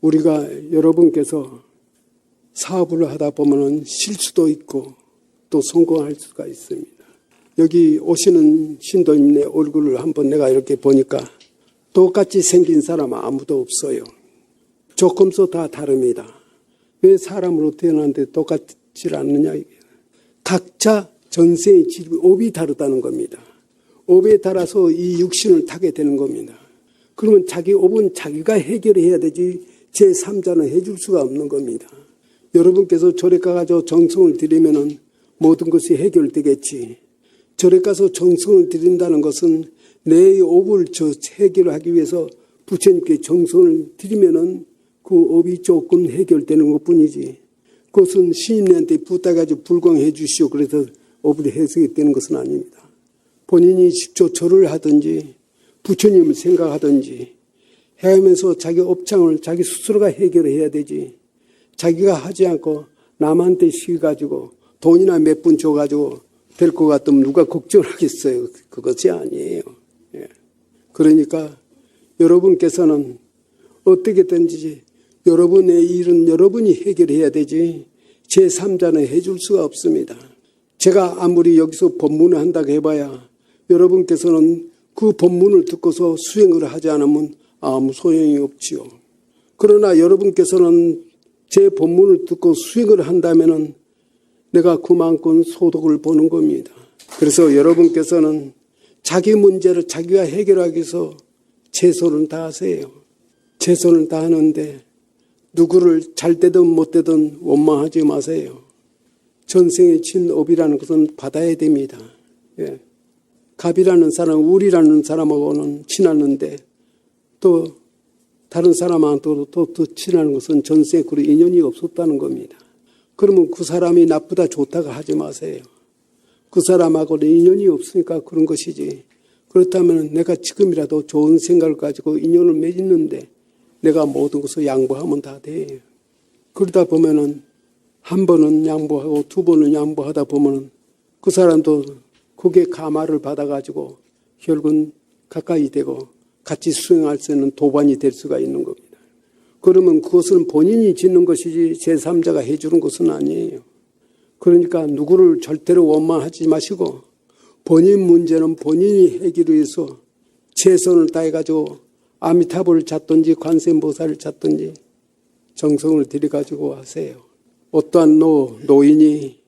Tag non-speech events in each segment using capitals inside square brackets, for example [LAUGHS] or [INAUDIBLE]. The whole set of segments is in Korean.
우리가 여러분께서 사업을 하다 보면은 실수도 있고 또 성공할 수가 있습니다. 여기 오시는 신도님네 얼굴을 한번 내가 이렇게 보니까 똑같이 생긴 사람 아무도 없어요. 조금서 다 다릅니다. 왜 사람으로 태어났는데 똑같지 않느냐? 각자 전생의 질, 업이 다르다는 겁니다. 업에 따라서 이 육신을 타게 되는 겁니다. 그러면 자기 업은 자기가 해결해야 되지 제3자는 해줄 수가 없는 겁니다. 여러분께서 절에 가가지고 정성을 들이면은 모든 것이 해결되겠지. 절에 가서 정성을 드린다는 것은 내 업을 저 해결하기 위해서 부처님께 정성을 드리면은 그 업이 조금 해결되는 것 뿐이지. 그것은 시인한테 부탁가지고 불광해 주시오. 그래서 업을 해석이 되는 것은 아닙니다. 본인이 직접 절을 하든지 부처님을 생각하든지 해하면서 자기 업장을 자기 스스로가 해결해야 되지. 자기가 하지 않고 남한테 시가지고 돈이나 몇푼 줘가지고 될 것 같으면 누가 걱정하겠어요. 그것이 아니에요. 예. 그러니까 여러분께서는 어떻게든지 여러분의 일은 여러분이 해결해야 되지 제3자는 해줄 수가 없습니다. 제가 아무리 여기서 법문을 한다고 해봐야 여러분께서는 그 법문을 듣고서 수행을 하지 않으면 아무 소용이 없지요. 그러나 여러분께서는 제 법문을 듣고 수행을 한다면은 내가 그만큼 소득을 보는 겁니다. 그래서 여러분께서는 자기 문제를 자기가 해결하기 위해서 최선을 다하세요. 최선을 다하는데 누구를 잘 되든 못 되든 원망하지 마세요. 전생에 친 업이라는 것은 받아야 됩니다. 예. 갑이라는 사람, 우리라는 사람하고는 친하는데 또 다른 사람하고도 또, 또 친하는 것은 전생에 그런 인연이 없었다는 겁니다. 그러면 그 사람이 나쁘다 좋다가 하지 마세요. 그 사람하고는 인연이 없으니까 그런 것이지. 그렇다면 내가 지금이라도 좋은 생각을 가지고 인연을 맺었는데 내가 모든 것을 양보하면 다 돼요. 그러다 보면은 한 번은 양보하고 두 번은 양보하다 보면은 그 사람도 그게 감화를 받아가지고 결국은 가까이 되고 같이 수행할 수 있는 도반이 될 수가 있는 겁니다. 그러면 그것은 본인이 짓는 것이지 제3자가 해주는 것은 아니에요. 그러니까 누구를 절대로 원망하지 마시고 본인 문제는 본인이 해결을 위해서 최선을 다해가지고 아미타불을 찾든지 관세음보살을 찾든지 정성을 들여가지고 하세요. 어떠한 노, 노인이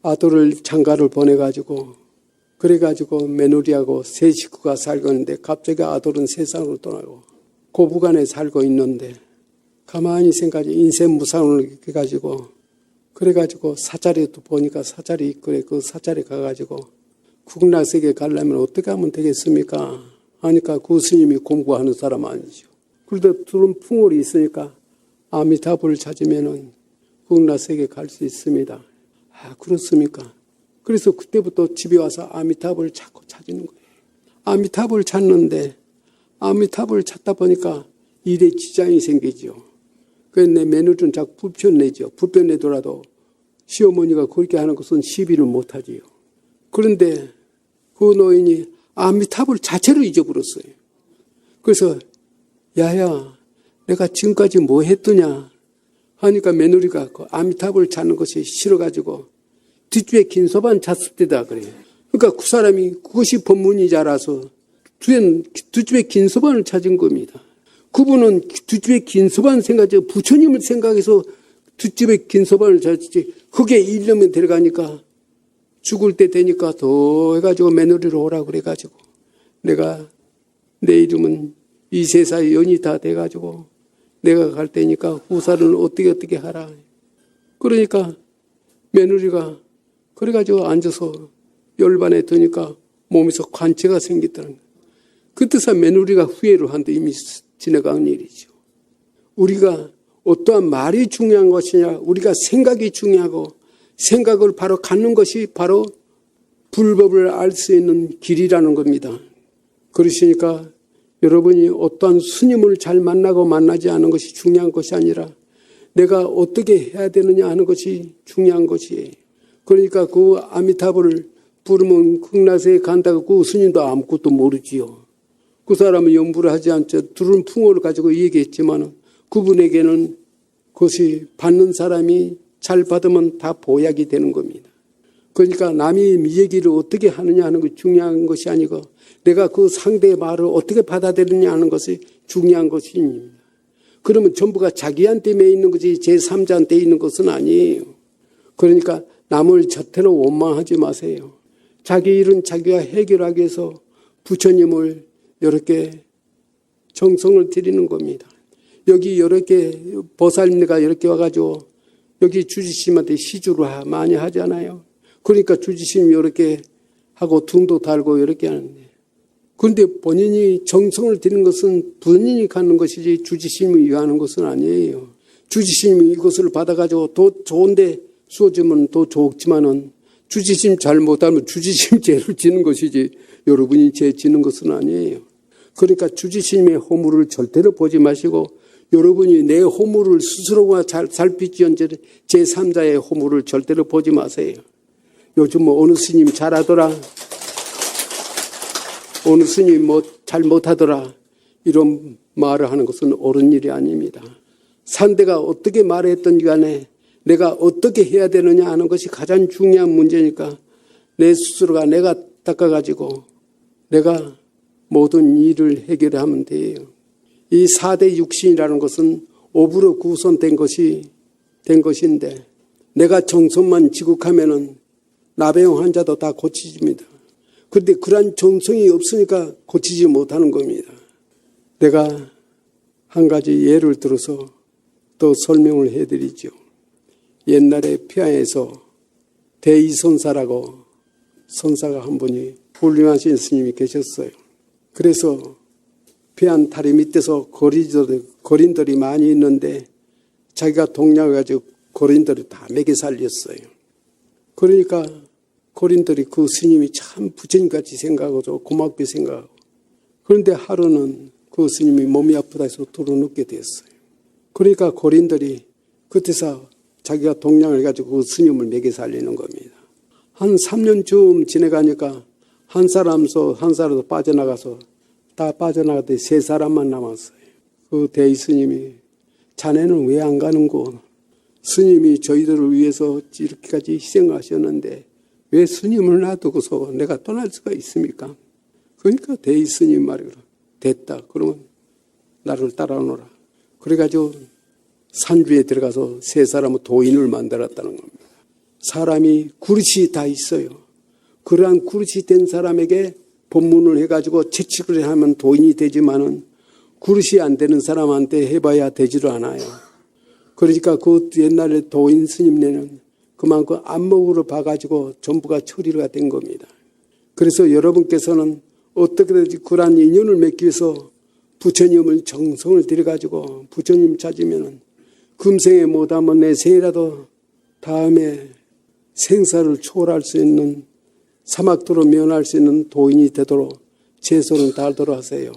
아들을 장가를 보내가지고 그래가지고 며느리하고 세 식구가 살고 있는데 갑자기 아들은 세상으로 떠나고 고부간에 살고 있는데 가만히 생각해 인생 무상을 해가지고 그래가지고 사자리도 보니까 사자리 그래 그 사자리 가가지고 국락세계 가려면 어떻게 하면 되겠습니까? 하니까 그 스님이 공부하는 사람 아니죠. 그런데 둘은 풍월이 있으니까 아미타불을 찾으면은 국락세계 갈 수 있습니다. 아 그렇습니까? 그래서 그때부터 집에 와서 아미타불을 찾고 찾는 거예요. 아미타불을 찾는데 아미타불을 찾다 보니까 일에 지장이 생기죠. 그래서 내 며느리는 자꾸 불편내죠. 불편내더라도 시어머니가 그렇게 하는 것은 시비를 못하지요. 그런데 그 노인이 아미타불 자체를 잊어버렸어요. 그래서 야야 내가 지금까지 뭐 했더냐 하니까 며느리가 그 아미타불 찾는 것이 싫어가지고 뒷주에 긴 소반 잤을 때다 그래요. 그러니까 그 사람이 그것이 법문이 자라서 뒷주에 긴 소반을 찾은 겁니다. 그분은 뒷집에 긴 소반 생각하죠. 부처님을 생각해서 뒷집에 긴 소반을 찾지. 그게 1년면 데려가니까 죽을 때 되니까 더 해가지고 며느리로 오라 그래가지고 내가 내 이름은 이 세상에 연이 다 돼가지고 내가 갈 때니까 후사를 어떻게 어떻게 하라. 그러니까 며느리가 그래가지고 앉아서 열반에 드니까 몸에서 관체가 생기더라는 거예요. 그 뜻은 며느리가 후회를 한데 이미 지나간 일이죠. 우리가 어떠한 말이 중요한 것이냐, 우리가 생각이 중요하고 생각을 바로 갖는 것이 바로 불법을 알 수 있는 길이라는 겁니다. 그러시니까 여러분이 어떠한 스님을 잘 만나고 만나지 않은 것이 중요한 것이 아니라 내가 어떻게 해야 되느냐 하는 것이 중요한 것이에요. 그러니까 그 아미타불을 부르면 극락세에 간다고 그 스님도 아무것도 모르지요. 그 사람은 연부를 하지 않죠. 둘은 풍어를 가지고 얘기했지만 그분에게는 그것이 받는 사람이 잘 받으면 다 보약이 되는 겁니다. 그러니까 남이 미 얘기를 어떻게 하느냐 하는 것이 중요한 것이 아니고 내가 그 상대의 말을 어떻게 받아들이느냐 하는 것이 중요한 것입니다. 그러면 전부가 자기한테 매 있는 거지 제3자한테 있는 것은 아니에요. 그러니까 남을 저태로 원망하지 마세요. 자기 일은 자기가 해결하기 위해서 부처님을 이렇게 정성을 드리는 겁니다. 여기 이렇게 보살님네가 이렇게 와가지고 여기 주지심한테 시주를 하- 많이 하잖아요. 그러니까 주지심이 이렇게 하고 등도 달고 이렇게 하는데. 그런데 본인이 정성을 드리는 것은 본인이 갖는 것이지 주지심이 위하는 것은 아니에요. 주지심이 이것을 받아가지고 더 좋은데 쏘주면 더 좋지만은 주지심 잘 못하면 주지심 [LAUGHS] 죄를 지는 것이지 여러분이 죄 지는 것은 아니에요. 그러니까 주지심의 허물을 절대로 보지 마시고 여러분이 내 허물을 스스로가 잘 살피지언제 제3자의 허물을 절대로 보지 마세요. 요즘 뭐 어느 스님 잘하더라. 어느 스님 뭐 잘 못하더라. 이런 말을 하는 것은 옳은 일이 아닙니다. 상대가 어떻게 말했던 간에 내가 어떻게 해야 되느냐 하는 것이 가장 중요한 문제니까 내 스스로가 내가 닦아가지고 내가 모든 일을 해결하면 돼요. 이 4대 육신이라는 것은 오브로 구성된 것이 된 것인데 내가 정성만 지국하면은 나병 환자도 다 고치집니다. 그런데 그러한 정성이 없으니까 고치지 못하는 겁니다. 내가 한 가지 예를 들어서 또 설명을 해드리죠. 옛날에 평양에서 대이선사라고 선사가 한 분이 훌륭하신 스님이 계셨어요. 그래서 평양 다리 밑에서 거리들, 거린들이 많이 있는데 자기가 동냥을 가지고 거린들을 다 먹여 살렸어요. 그러니까 거린들이 그 스님이 참 부처님같이 생각하고 고맙게 생각하고 그런데 하루는 그 스님이 몸이 아프다 해서 들어눕게 됐어요. 그러니까 고린들이 그때서 자기가 동량을 가지고 그 스님을 먹여 살리는 겁니다. 한 3년쯤 지내가니까 한 사람서 한 사람도 빠져나가서 다 빠져나갔더니 세 사람만 남았어요. 그 대의 스님이 자네는 왜 안 가는고? 스님이 저희들을 위해서 이렇게까지 희생하셨는데 왜 스님을 놔두고서 내가 떠날 수가 있습니까? 그러니까 대의 스님 말이라 됐다. 그러면 나를 따라오너라. 그래가지고 산주에 들어가서 세 사람의 도인을 만들었다는 겁니다. 사람이 그릇이 다 있어요. 그러한 그릇이 된 사람에게 법문을 해가지고 채찍을 하면 도인이 되지만은 그릇이 안 되는 사람한테 해봐야 되지도 않아요. 그러니까 그 옛날에 도인 스님네는 그만큼 안목으로 봐가지고 전부가 처리가 된 겁니다. 그래서 여러분께서는 어떻게든지 그러한 인연을 맺기 위해서 부처님을 정성을 들여가지고 부처님 찾으면은 금생에 못하면 내 생이라도 다음에 생사를 초월할 수 있는 사막도로 면할 수 있는 도인이 되도록 최선을 다하도록 하세요.